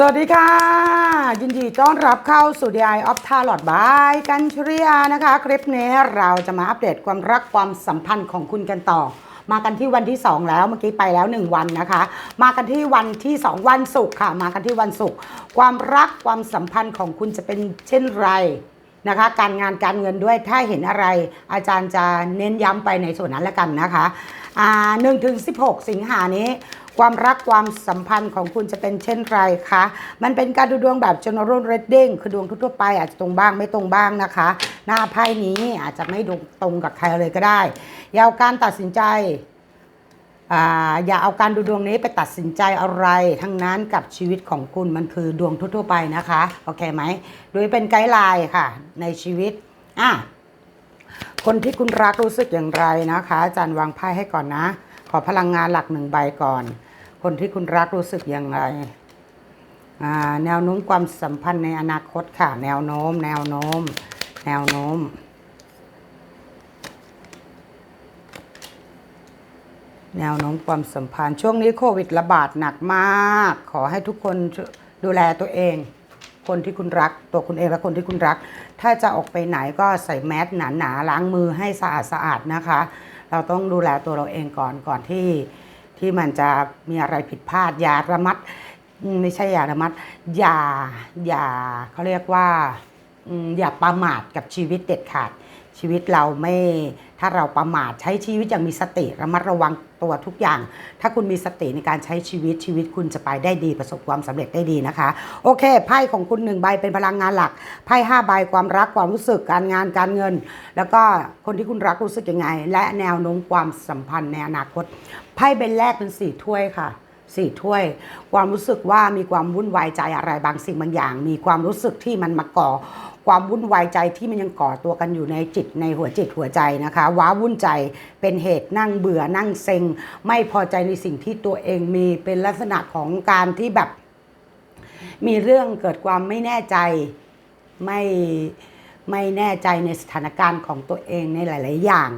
สวัสดีค่ะ ยินดีต้อนรับเข้าสู่ DI of Tarot by กันชริยานะคะ คลิปนี้เราจะมาอัปเดตความรักความสัมพันธ์ของคุณกันต่อ มากันที่วันที่ 2 แล้วเมื่อกี้ไปแล้ว 1 วันนะคะ มากันที่วันที่ 2 วันศุกร์ค่ะ มากันที่วันศุกร์ความรักความสัมพันธ์ของคุณจะเป็นเช่นไรนะคะการงานการเงินด้วยถ้าเห็นอะไร อาจารย์จะเน้นย้ำไปในส่วนนั้นแล้วกันนะคะหนึ่งถึงสิสิงหานี้ ความรักความสัมพันธ์ของคุณจะเป็นเช่นไรคะ มันเป็นการดูดวงแบบ general reading คือดวงทั่วไปอาจจะตรงบ้างไม่ตรงบ้างนะคะ หน้าไพ่นี้อาจจะไม่ตรงกับใครเลยก็ได้อยาวการตัดสินใจอ่าอย่าเอาการดูดวงนี้ไปตัดสินใจอะไร ทั้งนั้นกับชีวิตของคุณมันคือดวงทั่วๆไปนะคะ โอเคไหม โดยเป็นไกด์ไลน์ค่ะ ในชีวิตอะคนที่คุณรักรู้สึกอย่างไรนะคะ อาจารย์วางไพ่ให้ก่อนนะ ขอพลังงานหลักหนึ่งใบก่อน คนที่คุณรักรู้สึกย่างไรอ่าแนวโน้มความสัมพันธ์ในอนาคตค่ะ แนวโน้ม แนวโน้ม แนวโน้ม แนวโน้มความสัมพันธ์ช่วงนี้โควิดระบาดหนักมาก ขอให้ทุกคนดูแลตัวเอง คนที่คุณรัก ตัวคุณเองและคนที่คุณรัก ถ้าจะออกไปไหนก็ใส่แมสหนาหนาๆล้างมือให้สะอาดสะอาดนะคะ เราต้องดูแลตัวเราเองก่อนก่อนที่ ที่มันจะมีอะไรผิดพลาดอย่าระมัดไม่ใช่อย่าระมัดอย่าอย่าเขาเรียกว่าอย่าประมาทกับชีวิตเด็ดขาด ชีวิตเราไม่ถ้าเราประมาทใช้ชีวิตอย่างมีสติระมัดระวังตัวทุกอย่าง ถ้าคุณมีสติในการใช้ชีวิตชีวิตคุณจะไปได้ดีประสบความสำเร็จได้ดีนะคะ โอเคไพ่ของคุณหนึ่งใบเป็นพลังงานหลักไพ่ห้าใบความรักความรู้สึกการงานการเงิน แล้วก็คนที่คุณรักรู้สึกยังไง และแนวโน้มความสัมพันธ์ในอนาคตไพ่ใบแรกเป็นสี่ถ้วยค่ะ สี่ถ้วย ความรู้สึกว่ามีความวุ่นวายใจอะไรบางสิ่งบางอย่าง มีความรู้สึกที่มันมาก่อ ความวุ่นวายใจที่มันยังก่อตัวกันอยู่ในจิตในหัวจิตหัวใจนะคะ ว้าวุ่นใจเป็นเหตุนั่งเบื่อนั่งเซ็ง ไม่พอใจในสิ่งที่ตัวเองมีเป็นลักษณะของการที่แบบ มีเรื่องเกิดความไม่แน่ใจไม่ไม่แน่ใจในสถานการณ์ของตัวเองในหลาย ๆ อย่าง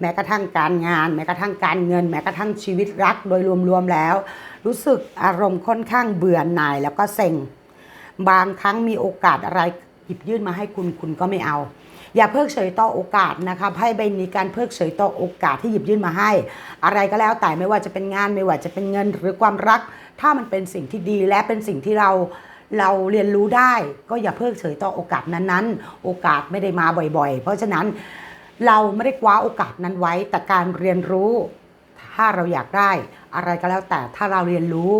แม้กระทั่งการงาน แม้กระทั่งการเงิน แม้กระทั่งชีวิตรักโดยรวม ๆ แล้ว รู้สึกอารมณ์ค่อนข้างเบื่อหน่ายแล้วก็เซ็ง บางครั้งมีโอกาสอะไรหยิบยื่นมาให้คุณคุณก็ไม่เอา อย่าเพิกเฉยต่อโอกาสนะคะให้ใบนี้การเพิกเฉยต่อโอกาสที่หยิบยื่นมาให้ อะไรก็แล้วแต่ไม่ว่าจะเป็นงานไม่ว่าจะเป็นเงินหรือความรัก ถ้ามันเป็นสิ่งที่ดีและเป็นสิ่งที่เราเราเรียนรู้ได้ก็อย่าเพิกเฉยต่อโอกาสนั้นๆ โอกาสไม่ได้มาบ่อยๆ เพราะฉะนั้นเราไม่ได้คว้าโอกาสนั้นไว้แต่การเรียนรู้ ถ้าเราอยากได้ อะไรก็แล้วแต่ถ้าเราเรียนรู้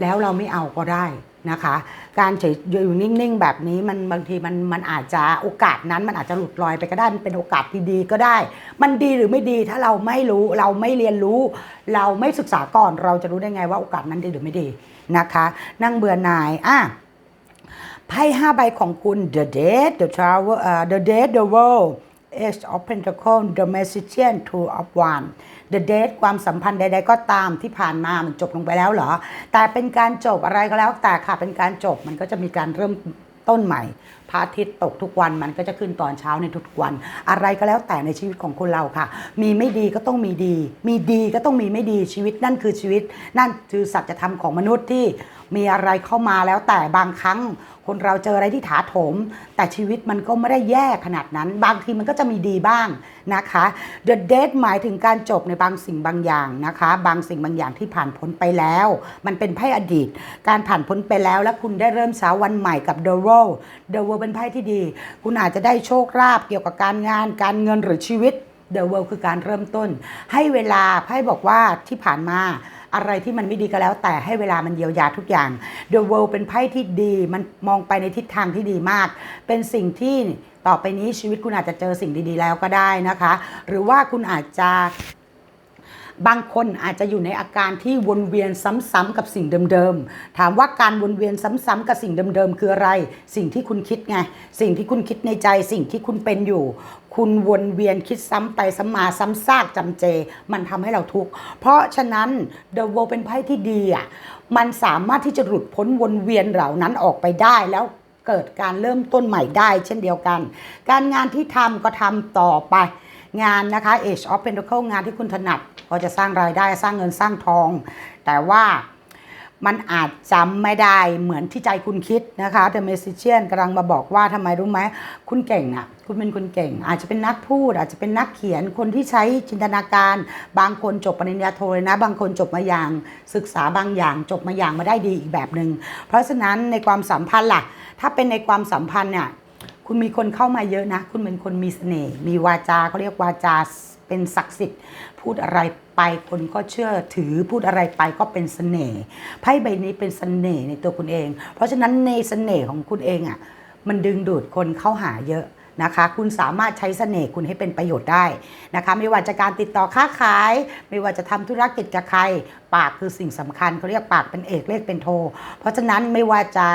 แล้วเราไม่เอาก็ได้นะคะ การเฉยอยู่นิ่งๆแบบนี้มันบางทีมันมันอาจจะโอกาสนั้นมันอาจจะหลุดลอยไปก็ได้มันเป็นโอกาสดีๆก็ได้ มันดีหรือไม่ดีถ้าเราไม่รู้เราไม่เรียนรู้ เราไม่ศึกษาก่อนเราจะรู้ได้ไงว่าโอกาสนั้นดีหรือไม่ดีนะคะ นั่งเบื่อหน่ายอะไพ่ห้าใบของคุณ The Dead The Travel uh, The Dead The World Ace of Pentacles The Magician Two of Wands The date ความสัมพันธ์ใด ๆ ก็ตามที่ผ่านมามันจบลงไปแล้วเหรอ แต่เป็นการจบอะไรก็แล้วแต่ค่ะเป็นการจบมันก็จะมีการเริ่มต้นใหม่พระอาทิตย์ตกทุกวันมันก็จะขึ้นตอนเช้าในทุกวัน อะไรก็แล้วแต่ในชีวิตของคนเราค่ะ มีไม่ดีก็ต้องมีดี มีดีก็ต้องมีไม่ดีชีวิตนั่นคือชีวิต นั่นคือสัจธรรมของมนุษย์ที่ มีอะไรเข้ามาแล้วแต่บางครั้ง คนเราเจออะไรที่ถาโถม แต่ชีวิตมันก็ไม่ได้แย่ขนาดนั้น บางทีมันก็จะมีดีบ้างนะคะ The Dead หมายถึงการจบในบางสิ่งบางอย่างนะคะ บางสิ่งบางอย่างที่ผ่านพ้นไปแล้ว มันเป็นไพ่อดีต การผ่านพ้นไปแล้ว และคุณได้เริ่มเช้าวันใหม่กับ The World The World เป็นไพ่ที่ดี คุณอาจจะได้โชคลาภเกี่ยวกับการงาน การเงินหรือชีวิต The World คือการเริ่มต้น ให้เวลาไพ่บอกว่าที่ผ่านมา อะไรที่มันไม่ดีก็แล้ว แต่ให้เวลามันเยียวยาทุกอย่าง The World เป็นไพ่ที่ดี มันมองไปในทิศทางที่ดีมาก เป็นสิ่งที่ต่อไปนี้ชีวิตคุณอาจจะเจอสิ่งดีๆ แล้วก็ได้นะคะ หรือว่าคุณอาจจะ บางคนอาจจะอยู่ในอาการที่วนเวียนซ้ำๆกับสิ่งเดิมๆ ถามว่าการวนเวียนซ้ำๆกับสิ่งเดิมๆ คืออะไร สิ่งที่คุณคิดไง สิ่งที่คุณคิดในใจ สิ่งที่คุณเป็นอยู่ คุณวนเวียนคิดซ้ำไปซ้ำมาซ้ำซากจำเจ มันทำให้เราทุกข์ เพราะฉะนั้น The World เป็นไพ่ที่ดีอะ มันสามารถที่จะหลุดพ้นวนเวียนเหล่านั้นออกไปได้แล้วเกิดการเริ่มต้นใหม่ได้ เช่นเดียวกัน การงานที่ทำก็ทำต่อไป งานนะคะ Age of Pentacle งานที่คุณถนัดก็จะสร้างรายได้สร้างเงินสร้างทอง แต่ว่ามันอาจจำไม่ได้เหมือนที่ใจคุณคิดนะคะ The Magician กำลังมาบอกว่าทำไมรู้ไหม คุณเก่งอะ คุณเป็นคนเก่ง อาจจะเป็นนักพูด อาจจะเป็นนักเขียนคนที่ใช้จินตนาการ บางคนจบปริญญาโทเลยนะ บางคนจบมาอย่างศึกษาบางอย่าง จบมาอย่างมาได้ดีอีกแบบหนึง่งเพราะฉะนั้นในความสัมพันธ์ล่ะ ถ้าเป็นในความสัมพันธ์เนี่ย คุณมีคนเข้ามาเยอะนะ คุณเป็นคนมีเสน่ห์มีวาจาเขาเรียกวาจาเป็นศักดิ์สิทธิ์ พูดอะไรไปคนก็เชื่อถือพูดอะไรไปก็เป็นเสน่ห์ไพ่ใบนี้เป็นเสน่ห์ในตัวคุณเอง เพราะฉะนั้นในเสน่ห์ของคุณเองอะมันดึงดูดคนเข้าหาเยอะนะคะ คุณสามารถใช้เสน่ห์คุณให้เป็นประโยชน์ได้นะคะ ไม่ว่าจะการติดต่อค้าขาย ไม่ว่าจะทำธุรกิจกับใคร ปากคือสิ่งสำคัญเขาเรียกปากเป็นเอกเลขเป็นโท เพราะฉะนั้นไม่ว่าจะ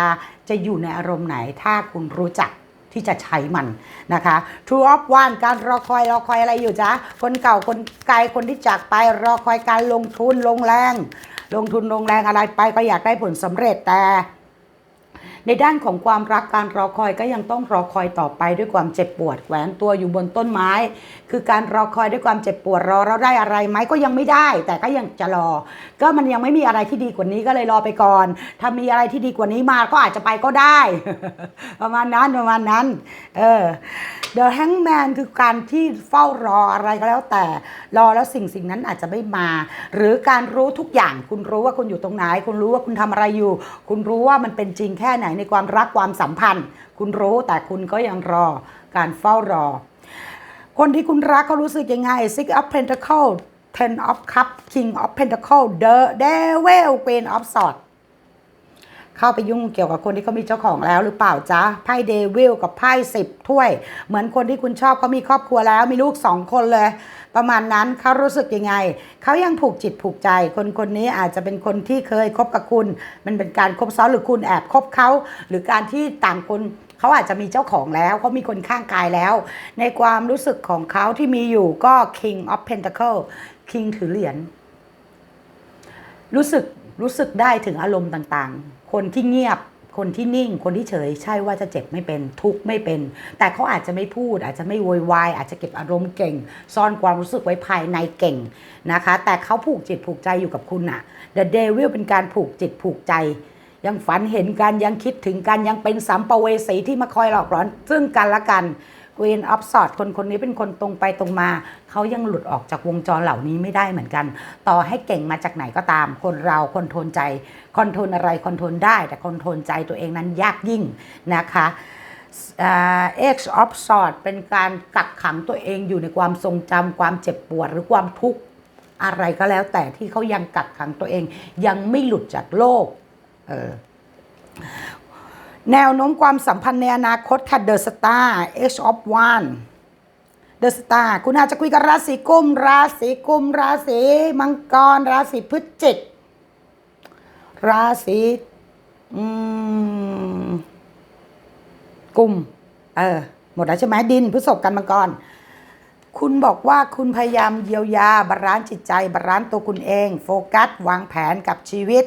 จะอยู่ในอารมณ์ไหนถ้าคุณรู้จัก ที่จะใช้มันนะคะ True of One การรอคอยรอคอยอะไรอยู่จ๊ะ คนเก่าคนไกลคนที่จากไปรอคอยการลงทุนลงแรง ลงทุนลงแรงอะไรไปก็อยากได้ผลสำเร็จแต่ ในด้านของความรักการรอคอยก็ยังต้องรอคอยต่อไปด้วยความเจ็บปวดแขวนตัวอยู่บนต้นไม้ คือการรอคอยด้วยความเจ็บปวดรอเราได้อะไรไหมก็ยังไม่ได้ แต่ก็ยังจะรอ ก็มันยังไม่มีอะไรที่ดีกว่านี้ก็เลยรอไปก่อน ถ้ามีอะไรที่ดีกว่านี้มาก็อาจจะไปก็ได้ ประมาณนั้นประมาณนั้น เออ The Hangman คือการที่เฝ้ารออะไรก็แล้วแต่ รอแล้วสิ่งสิ่งนั้นอาจจะไม่มา หรือการรู้ทุกอย่าง คุณรู้ว่าคุณอยู่ตรงไหน คุณรู้ว่าคุณทำอะไรอยู่ คุณรู้ว่ามันเป็นจริงแค่ไหนในความรักความสัมพันธ์ คุณรู้แต่คุณก็ยังรอการเฝ้ารอ คนที่คุณรักเขารู้สึกยังไง Six of Pentacles Ten of Cups King of Pentacles The Devil Queen of Swords เข้าไปยุ่งเกี่ยวกับคนที่เขามีเจ้าของแล้วหรือเปล่าจ๊ะไพ่เดวิลกับไพ่สิบถ้วย เหมือนคนที่คุณชอบเขามีครอบครัวแล้วมีลูกสองคนเลย ประมาณนั้นเขารู้สึกยังไง เขายังผูกจิตผูกใจ คนคนนี้อาจจะเป็นคนที่เคยคบกับคุณ มันเป็นการคบซ้อนหรือคุณแอบคบเขาหรือการที่ต่างคนเขาอาจจะมีเจ้าของแล้วเขามีคนข้างกายแล้ว ในความรู้สึกของเขาที่มีอยู่ก็ King of Pentacle King ถือเหรียญรู้สึก รู้สึกได้ถึงอารมณ์ต่างๆ คนที่เงียบ คนที่นิ่ง คนที่เฉย ใช่ว่าจะเจ็บไม่เป็นทุกข์ไม่เป็น แต่เขาอาจจะไม่พูด อาจจะไม่โวยวายอาจจะเก็บอารมณ์เก่ง ซ่อนความรู้สึกไว้ภายในเก่งนะคะ แต่เขาผูกจิตผูกใจอยู่กับคุณอะ The Devil เป็นการผูกจิตผูกใจยังฝันเห็นกันยังคิดถึงกันยังเป็นสัมปเวสีที่มาคอยหลอกหลอนซึ่งกันและกัน Queen of Swords คนคนนี้เป็นคนตรงไปตรงมา เขายังหลุดออกจากวงจรเหล่านี้ไม่ได้เหมือนกัน ต่อให้เก่งมาจากไหนก็ตาม คนเราคอนโทรลใจ คอนโทรลอะไรคอนโทรลได้ แต่คอนโทรลใจตัวเองนั้นยากยิ่งนะคะเอ่า X of Swords เป็นการกักขังตัวเองอยู่ในความทรงจำความเจ็บปวดหรือความทุกข์อะไรก็แล้วแต่ที่เขายังกักขังตัวเองยังไม่หลุดจากโลก แนวโน้มความสัมพันธ์ในอนาคตค่ะ The Star H of One The Star คุณอาจจะคุยกับราศีกุม ราศีกุม ราศีมังกร ราศีพฤศจิก ราศีกุม เออ หมดแล้วใช่ไหมดินพฤษภกันมังกร คุณบอกว่าคุณพยายามเยียวยาบาลานซ์จิตใจบาลานซ์ตัวคุณเอง โฟกัส วางแผนกับชีวิต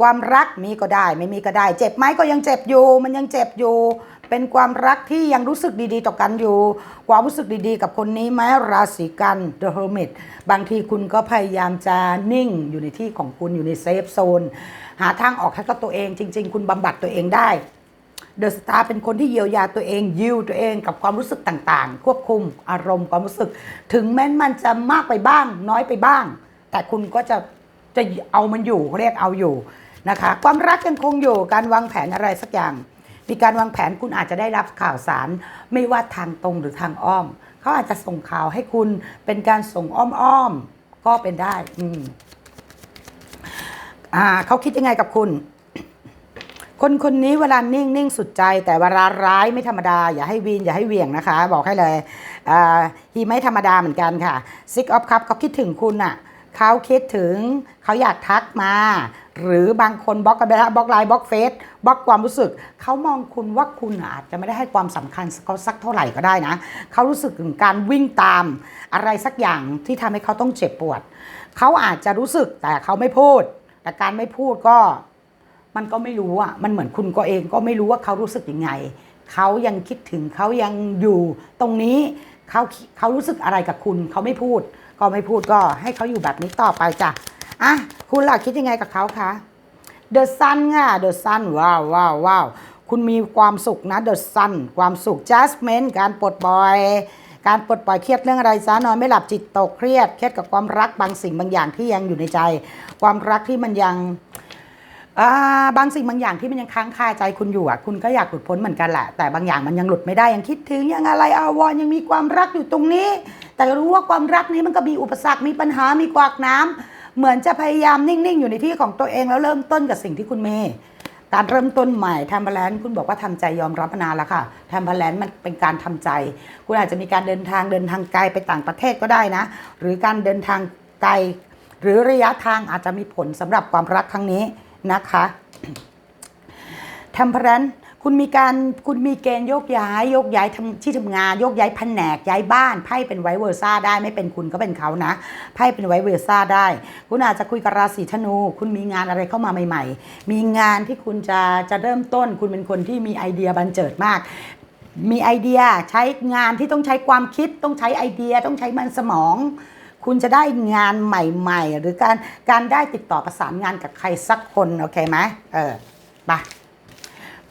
ความรักมีก็ได้ ไม่มีก็ได้ เจ็บไหมก็ยังเจ็บอยู่ มันยังเจ็บอยู่ เป็นความรักที่ยังรู้สึกดีๆ ต่อกันอยู่ ความรู้สึกดีๆ กับคนนี้ไหมราศีกัน The Hermit บางทีคุณก็พยายามจะนิ่งอยู่ในที่ของคุณอยู่ในเซฟโซนหาทางออกให้กับตัวเอง จริง ๆ คุณบำบัดตัวเองได้เดอะสตาร์เป็นคนที่เยียวยาตัวเองยิวตัวเองกับความรู้สึกต่างๆ ควบคุมอารมณ์ความรู้สึก ถึงแม้มันจะมากไปบ้าง น้อยไปบ้าง แต่คุณก็จะจะเอามันอยู่เรียกเอาอยู่ นะคะ ความรักยังคงอยู่การวางแผนอะไรสักอย่าง มีการวางแผนคุณอาจจะได้รับข่าวสาร ไม่ว่าทางตรงหรือทางอ้อม เขาอาจจะส่งข่าวให้คุณเป็นการส่งอ้อมๆก็เป็นได้อืมอ่าเขาคิดยังไงกับคุณ คนคนนี้เวลานิ่งนิ่งสุดใจ แต่เวลาร้ายไม่ธรรมดา อย่าให้วีนอย่าให้เวียงนะคะ บอกให้เลยอ่าฮีไม่ธรรมดาเหมือนกันค่ะซิกออฟคัพเขาคิดถึงคุณอะเขาคิดถึงเขาอยากทักมา หรือบางคนบล็อกกันไปแล้วบล็อกไลน์บล็อกเฟซบล็อกความรู้สึก เขามองคุณว่าคุณอาจจะไม่ได้ให้ความสำคัญเขาสักเท่าไหร่ก็ได้นะ เขารู้สึกถึงการวิ่งตามอะไรสักอย่างที่ทำให้เขาต้องเจ็บปวด เขาอาจจะรู้สึกแต่เขาไม่พูด แต่การไม่พูดก็มันก็ไม่รู้อะ มันเหมือนคุณก็เองก็ไม่รู้ว่าเขารู้สึกยังไง เขายังคิดถึงเขายังอยู่ตรงนี้เขาเขารู้สึกอะไรกับคุณ เขาไม่พูด ก็ไม่พูดก็ให้เขาอยู่แบบนี้ต่อไปจ้ะ อะคุณล่ะคิดยังไงกับเขาคะ The Sun ค่ะ The Sun ว้าวว้าวว้าวคุณมีความสุขนะ The Sun ความสุข Jasmine การปลดปล่อย การปลดปล่อยเครียดเรื่องอะไรซะนอนไม่หลับจิตตกเครียดเครียดกับความรักบางสิ่งบางอย่างที่ยังอยู่ในใจ ความรักที่มันยังอ่าบางสิ่งบางอย่างที่มันยังค้างคาใจคุณอยู่อะคุณก็อยากหลุดพ้นเหมือนกันแหละ แต่บางอย่างมันยังหลุดไม่ได้ยังคิดถึงยังอะไรอาวรยังมีความรักอยู่ตรงนี้ แต่รู้ว่าความรักนี้มันก็มีอุปสรรคมีปัญหามีกวากน้ำ เหมือนจะพยายามนิ่ง ๆ อยู่ในที่ของตัวเองแล้วเริ่มต้นกับสิ่งที่คุณเมีการเริ่มต้นใหม่ทำพลนคุณบอกว่าทำใจยอมรับนานแล้วค่ะทำพลนมันเป็นการทำใจ คุณอาจจะมีการเดินทางเดินทางไกลไปต่างประเทศก็ได้นะ หรือการเดินทางไกล หรือระยะทางอาจจะมีผลสำหรับความรักครั้งนี้นะคะทำพรัน คุณมีการคุณมีเกณฑ์โยกย้ายโยกย้ายทำที่ทำงานโยกย้ายแผนกย้ายบ้านไพ่เป็นไวเวอร์ซ่าได้ไม่เป็นคุณก็เป็นเขานะไพ่เป็นไวเวอร์ซ่าได้ คุณอาจจะคุยกับราศีธนู คุณมีงานอะไรเข้ามาใหม่ ๆ มีงานที่คุณจะจะเริ่มต้น คุณเป็นคนที่มีไอเดียบันเจิดมากมีไอเดียใช้งานที่ต้องใช้ความคิดต้องใช้ไอเดียต้องใช้มันสมอง คุณจะได้งานใหม่ ๆ หรือการการได้ติดต่อประสานงานกับใครสักคน โอเคไหมเออไป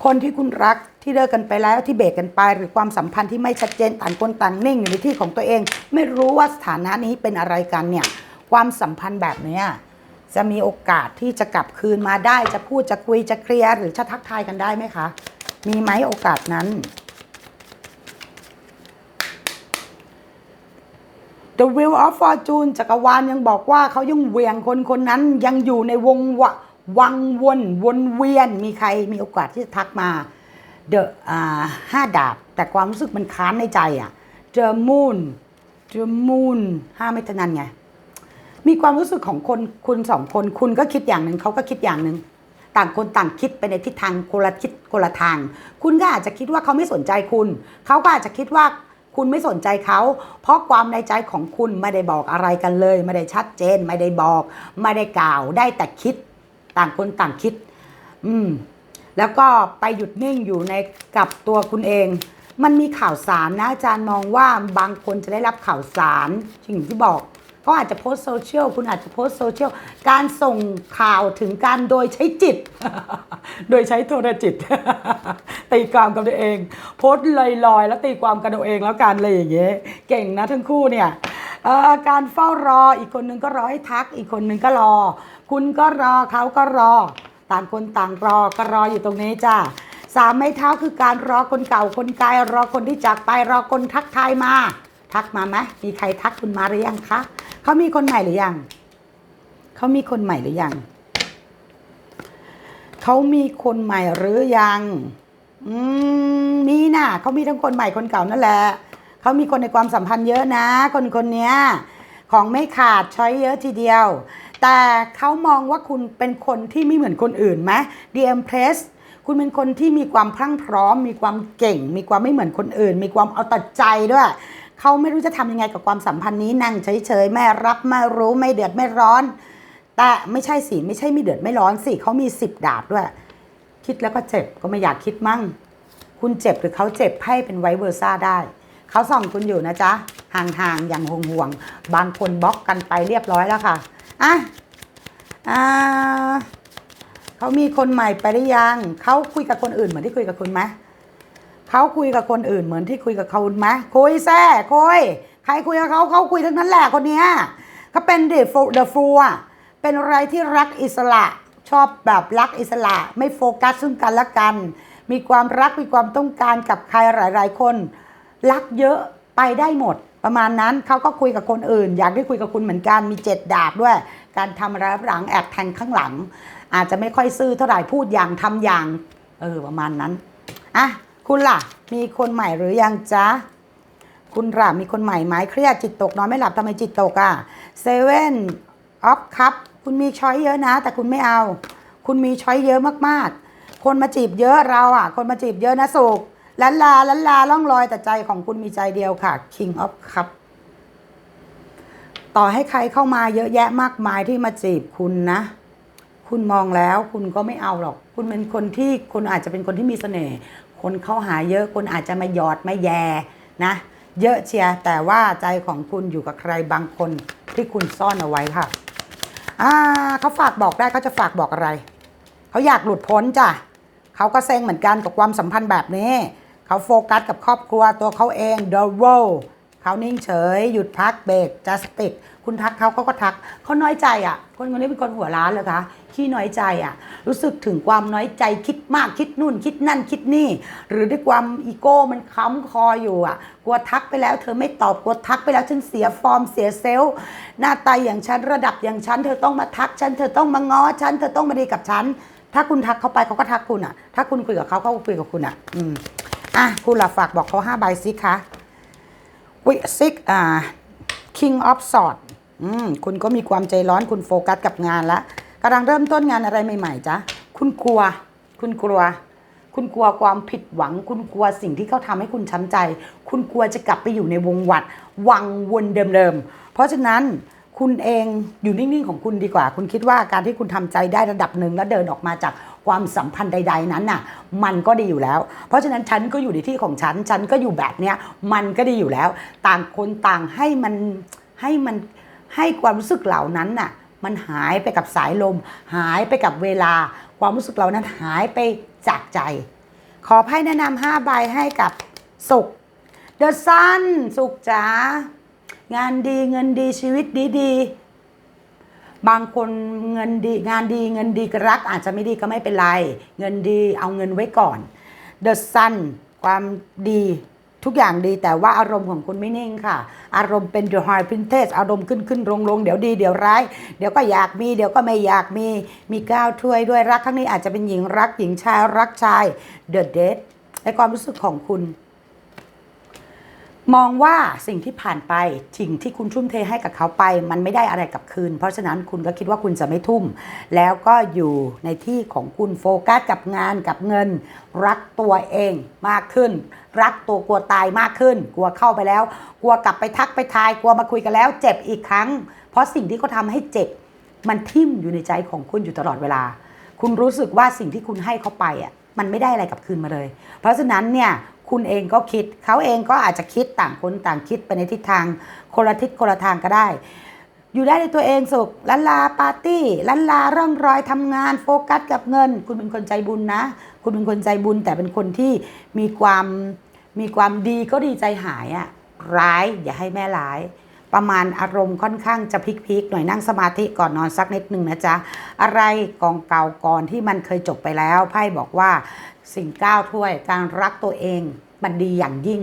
คนที่คุณรักที่เลิกกันไปแล้วที่เบรกกันไป หรือความสัมพันธ์ที่ไม่ชัดเจนต่างคนต่างนิ่งอยู่ในที่ของตัวเอง ไม่รู้ว่าสถานะนี้เป็นอะไรกันเนี่ยความสัมพันธ์แบบเนี้ยจะมีโอกาสที่จะกลับคืนมาได้จะพูดจะคุยจะเคลียร์หรือจะทักทายกันได้ไหมคะ มีไหมโอกาสนั้น The Wheel of Fortune จักรวาลยังบอกว่าเขายังเหวียงคนคนนั้นยังอยู่ในวงวะ วังวนวนเวียนมีใครมีโอกาสที่จะทักมา The อ่าห้าดาบ แต่ความรู้สึกมันค้านในใจอะ The Moon The Moon ห้าไม่ถนันไง มีความรู้สึกของคนคุณสองคน คุณก็คิดอย่างหนึ่งเขาก็คิดอย่างหนึ่งต่างคนต่างคิดไปในทิศทางคนละคิดคนละทาง คุณก็อาจจะคิดว่าเขาไม่สนใจคุณ เขาก็อาจจะคิดว่าคุณไม่สนใจเขา เพราะความในใจของคุณไม่ได้บอกอะไรกันเลย ไม่ได้ชัดเจน ไม่ได้บอก ไม่ได้กล่าว ได้แต่คิด ต่างคนต่างคิด อืม แล้วก็ไปหยุดนิ่งอยู่ในกับตัวคุณเอง มันมีข่าวสารนะอาจารย์มองว่าบางคนจะได้รับข่าวสารสิ่งที่บอกก็อาจจะโพสโซเชียลคุณอาจจะโพสโซเชียลการส่งข่าวถึงการโดยใช้จิต โดยใช้โทรจิต ตีความกับตัวเอง โพสลอยๆ แล้วตีความกันตัวเองแล้วกันอะไรอย่างเงี้ยเก่งนะทั้งคู่เนี่ยเอ่อการเฝ้ารออีกคนนึงก็รอให้ทักอีกคนนึงก็รอ คุณก็รอเขาก็รอ ต่างคนต่างรอก็รออยู่ตรงนี้จ้าสามไม้เท้าคือการรอคนเก่าคนไกลรอคนที่จากไปรอคนทักทายมา ทักมาไหมมีใครทักคุณมาหรือยังคะเขามีคนใหม่หรือยังเขามีคนใหม่หรือยังเขามีคนใหม่หรือยังอืมมีน่ะเขามีทั้งคนใหม่คนเก่านั่นแหละเขามีคนในความสัมพันธ์เยอะนะ คนคนนี้ของไม่ขาดช้อยเยอะทีเดียว แต่เขามองว่าคุณเป็นคนที่ไม่เหมือนคนอื่นไหม The Empress คุณเป็นคนที่มีความพรั่งพร้อม มีความเก่ง มีความไม่เหมือนคนอื่น มีความเอาแต่ใจด้วยเขาไม่รู้จะทำยังไงกับความสัมพันธ์นี้นั่งเฉยๆไม่รับไม่รู้ไม่เดือดไม่ร้อน แต่ไม่ใช่สิไม่ใช่ไม่เดือดไม่ร้อนสิเขามีสิบดาบด้วย คิดแล้วก็เจ็บก็ไม่อยากคิดมั่ง คุณเจ็บหรือเขาเจ็บให้เป็นไวเวอร์ซ่าได้เขาส่องคุณอยู่นะจ๊ะห่างๆอย่างห่วงๆบางคนบล็อกกันไปเรียบร้อยแล้วค่ะ อะอ่าเขามีคนใหม่ไปหรือยังเขาคุยกับคนอื่นเหมือนที่คุยกับคุณไหมเขาคุยกับคนอื่นเหมือนที่คุยกับคุณไหมคุยแซ่คุยใครคุยกับเขาเขาคุยทั้งนั้นแหละคนเนี้ยเขาเป็นเดฟเดอะฟูอะเป็นอะไรที่รักอิสระชอบแบบรักอิสระ ไม่โฟกัสซึ่งกันและกัน มีความรักมีความต้องการกับใครหลาย ๆ คน รักเยอะไปได้หมด ประมาณนั้นเขาก็คุยกับคนอื่น อยากได้คุยกับคุณเหมือนกันมีเจ็ดดาบด้วย การทำอะไรรับหลังแอบแทงข้างหลัง อาจจะไม่ค่อยซื่อเท่าไหร่พูดอย่างทำอย่าง เออประมาณนั้นอะคุณล่ะ มีคนใหม่หรือยังจ๊ะคุณล่ะมีคนใหม่ไหมเครียดจิตตกนอนไม่หลับทำไมจิตตกอะเซเว่นออฟคัพคุณมีช้อยเยอะนะ แต่คุณไม่เอา คุณมีช้อยเยอะมากๆ คนมาจีบเยอะเราอะ คนมาจีบเยอะนะสุก ลันลาลันลาล่องลอยแต่ใจของคุณมีใจเดียวค่ะ King of Cup ต่อให้ใครเข้ามาเยอะแยะมากมายที่มาจีบคุณนะ คุณมองแล้วคุณก็ไม่เอาหรอก คุณเป็นคนที่คนอาจจะเป็นคนที่มีเสน่ห์คนเข้าหาเยอะคนอาจจะมาหยอดมาแยนะ เยอะเชียร์แต่ว่าใจของคุณอยู่กับใครบางคนที่คุณซ่อนเอาไว้ค่ะอ่าเขาฝากบอกได้เขาจะฝากบอกอะไร เขาอยากหลุดพ้นจ้ะเขาก็เซ็งเหมือนกันกับความสัมพันธ์แบบนี้ เขาโฟกัสกับครอบครัวตัวเขาเอง the world เขานิ่งเฉย หยุดพักเบรก just stick คุณทักเขาเขาก็ทัก เขาน้อยใจอะ คนคนนี้เป็นคนหัวร้านเลยคะขี้น้อยใจอะ รู้สึกถึงความน้อยใจคิดมากคิดนู่น คิดนั่นคิดนี่ หรือด้วยความอีโก้มันค้ำคออยู่อะ กลัวทักไปแล้ว เธอไม่ตอบ กลัวทักไปแล้วฉันเสียฟอร์มเสียเซลล์หน้าตาอย่างฉันระดับอย่างฉัน เธอต้องมาทักฉัน เธอต้องมาง้อฉัน เธอต้องมาดีกับฉัน ถ้าคุณทักเขาไปเขาก็ทักคุณอะ ถ้าคุณคุยกับเขาเขาก็คุยกับคุณอะ อืม อะคุณหลับฝากบอกเขาห้าใบสิคะวิซิกอ่า King of Swords อืมคุณก็มีความใจร้อนคุณโฟกัสกับงานละกำลังเริ่มต้นงานอะไรใหม่ๆจ๊ะคุณกลัว คุณกลัว คุณกลัวความผิดหวัง คุณกลัวสิ่งที่เขาทำให้คุณช้ำใจ คุณกลัวจะกลับไปอยู่ในวงวัดวังวนเดิมๆเพราะฉะนั้น คุณเองอยู่นิ่ง ๆ ของคุณดีกว่า คุณคิดว่าการที่คุณทำใจได้ระดับหนึ่งแล้วเดินออกมาจากความสัมพันธ์ใด ๆ นั้นน่ะ มันก็ดีอยู่แล้ว เพราะฉะนั้นฉันก็อยู่ในที่ของฉัน ฉันก็อยู่แบบเนี้ยมันก็ดีอยู่แล้ว ต่างคนต่างให้มันให้มันให้ความรู้สึกเหล่านั้นน่ะ มันหายไปกับสายลม หายไปกับเวลา ความรู้สึกเหล่านั้นหายไปจากใจ ขอไพ่แนะนำห้าใบให้กับสุขเดอะซันสุขจ๋า งานดีเงินดีชีวิตดีดีบางคนเงินดีงานดีเงินดีรักอาจจะไม่ดีก็ไม่เป็นไร เงินดีเอาเงินไว้ก่อนเดอะซันความดีทุกอย่างดีแต่ว่าอารมณ์ของคุณไม่นิ่งค่ะ อารมณ์เป็น the high princess อารมณ์ขึ้นขึ้นลงลงเดี๋ยวดีเดี๋ยวร้าย เดี๋ยวก็อยากมีเดี๋ยวก็ไม่อยากมีมีก้าวถ้วยด้วยรักครั้งนี้อาจจะเป็นหญิงรักหญิงชายรักชาย the date ในความรู้สึกของคุณ มองว่าสิ่งที่ผ่านไปสิ่งที่คุณทุ่มเทให้กับเขาไป มันไม่ได้อะไรกลับคืน เพราะฉะนั้นคุณก็คิดว่าคุณจะไม่ทุ่ม แล้วก็อยู่ในที่ของคุณโฟกัสกับงานกับเงิน รักตัวเองมากขึ้น รักตัวกลัวตายมากขึ้น กลัวเข้าไปแล้ว กลัวกลับไปทักไปทาย กลัวมาคุยกันแล้ว เจ็บอีกครั้ง เพราะสิ่งที่เขาทำให้เจ็บมันทิ่มอยู่ในใจของคุณอยู่ตลอดเวลา คุณรู้สึกว่าสิ่งที่คุณให้เขาไปอะมันไม่ได้อะไรกลับคืนมาเลย เพราะฉะนั้นเนี่ย คุณเองก็คิด เขาเองก็อาจจะคิดต่างคนต่างคิดไปในทิศทางคนละทิศคนละทางก็ได้ อยู่ได้ในตัวเองสุขลันลาปาร์ตี้ลันลาร่องรอยทำงานโฟกัสกับเงิน คุณเป็นคนใจบุญนะ คุณเป็นคนใจบุญ แต่เป็นคนที่มีความมีความดีก็ดีใจหายอะร้ายอย่าให้แม่ร้ายประมาณอารมณ์ค่อนข้างจะพลิกๆ หน่อยนั่งสมาธิก่อนนอนสักนิดหนึ่งนะจ๊ะ อะไรกองเก่าก่อนที่มันเคยจบไปแล้ว ไพ่บอกว่า สิ่งก้าวถ้วย การรักตัวเองมันดีอย่างยิ่ง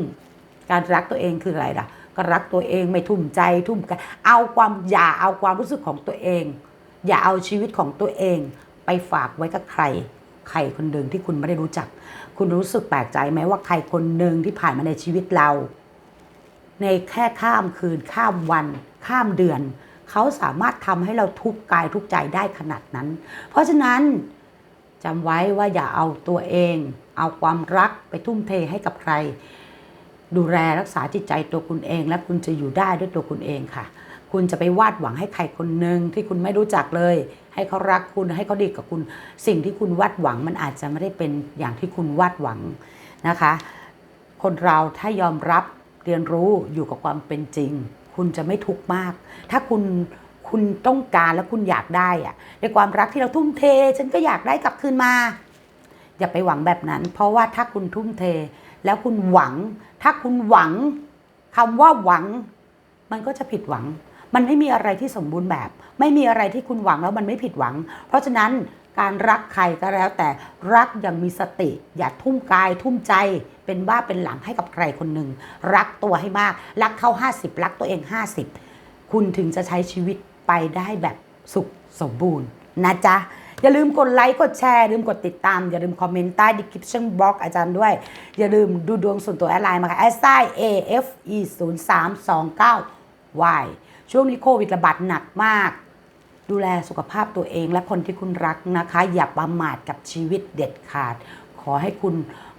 การรักตัวเองคืออะไรล่ะ ก็รักตัวเองไม่ทุ่มใจทุ่มกันเอาความอย่าเอาความรู้สึกของตัวเอง อย่าเอาชีวิตของตัวเอง ไปฝากไว้กับใคร ใครคนหนึ่งที่คุณไม่ได้รู้จัก คุณรู้สึกแปลกใจไหมว่าใครคนหนึ่งที่ผ่านมาในชีวิตเรา ในแค่ข้ามคืนข้ามวัน ข้ามเดือน เขาสามารถทำให้เราทุกข์กายทุกใจได้ขนาดนั้น เพราะฉะนั้น จำไว้ว่าอย่าเอาตัวเอง เอาความรักไปทุ่มเทให้กับใคร ดูแลรักษาจิตใจตัวคุณเอง และคุณจะอยู่ได้ด้วยตัวคุณเองค่ะ คุณจะไปวาดหวังให้ใครคนหนึ่งที่คุณไม่รู้จักเลย ให้เขารักคุณให้เขาดีกับคุณ สิ่งที่คุณวาดหวังมันอาจจะไม่ได้เป็นอย่างที่คุณวาดหวังนะคะ คนเราถ้ายอมรับเรียนรู้อยู่กับความเป็นจริง คุณจะไม่ทุกข์มาก ถ้าคุณ คุณต้องการและคุณอยากได้อะในความรักที่เราทุ่มเท ฉันก็อยากได้กลับคืนมา อย่าไปหวังแบบนั้น เพราะว่าถ้าคุณทุ่มเท แล้วคุณหวัง ถ้าคุณหวังคำว่าหวัง มันก็จะผิดหวัง มันไม่มีอะไรที่สมบูรณ์แบบ ไม่มีอะไรที่คุณหวังแล้วมันไม่ผิดหวัง เพราะฉะนั้นการรักใครก็แล้วแต่รักอย่างมีสติ อย่าทุ่มกายทุ่มใจเป็นบ้าเป็นหลังให้กับใครคนหนึ่ง รักตัวให้มาก รักเขา 50 รักตัวเอง 50 คุณถึงจะใช้ชีวิต ไปได้แบบสุขสมบูรณ์นะจ๊ะ อย่าลืมกดไลค์กดแชร์ ลืมกดติดตาม อย่าลืมคอมเมนต์ใต้ description box อาจารย์ด้วย อย่าลืมดูดวงส่วนตัวแอดไลน์มาค่ะ s i a f e 0 3 2 9 y ช่วงนี้โควิดระบาดหนักมาก ดูแลสุขภาพตัวเองและคนที่คุณรักนะคะ อย่าประมาทกับชีวิตเด็ดขาด ขอให้คุณ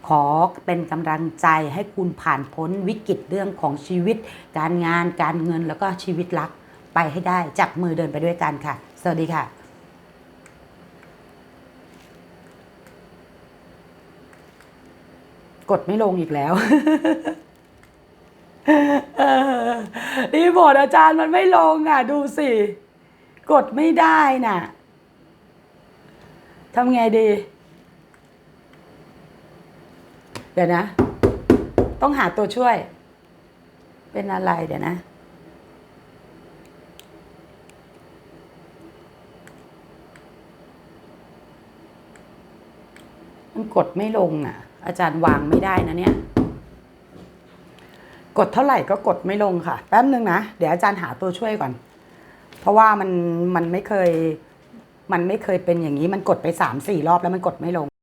ขอเป็นกำลังใจให้คุณผ่านพ้นวิกฤตเรื่องของชีวิต การงานการเงินแล้วก็ชีวิตรัก ไปให้ได้ จับมือเดินไปด้วยกันค่ะ สวัสดีค่ะกดไม่ลงอีกแล้วรีโมทอาจารย์มันไม่ลงอะ ดูสิ กดไม่ได้น่ะทำไงดี เดี๋ยวนะ ต้องหาตัวช่วย เป็นอะไรเดี๋ยวนะ มันกดไม่ลงอะ อาจารย์วางไม่ได้นะเนี่ย กดเท่าไหร่ก็กดไม่ลงค่ะ แป๊บนึงนะ เดี๋ยวอาจารย์หาตัวช่วยก่อน เพราะว่ามันมันไม่เคย มันไม่เคยเป็นอย่างนี้ มันกดไปสามสี่รอบแล้วมันกดไม่ลง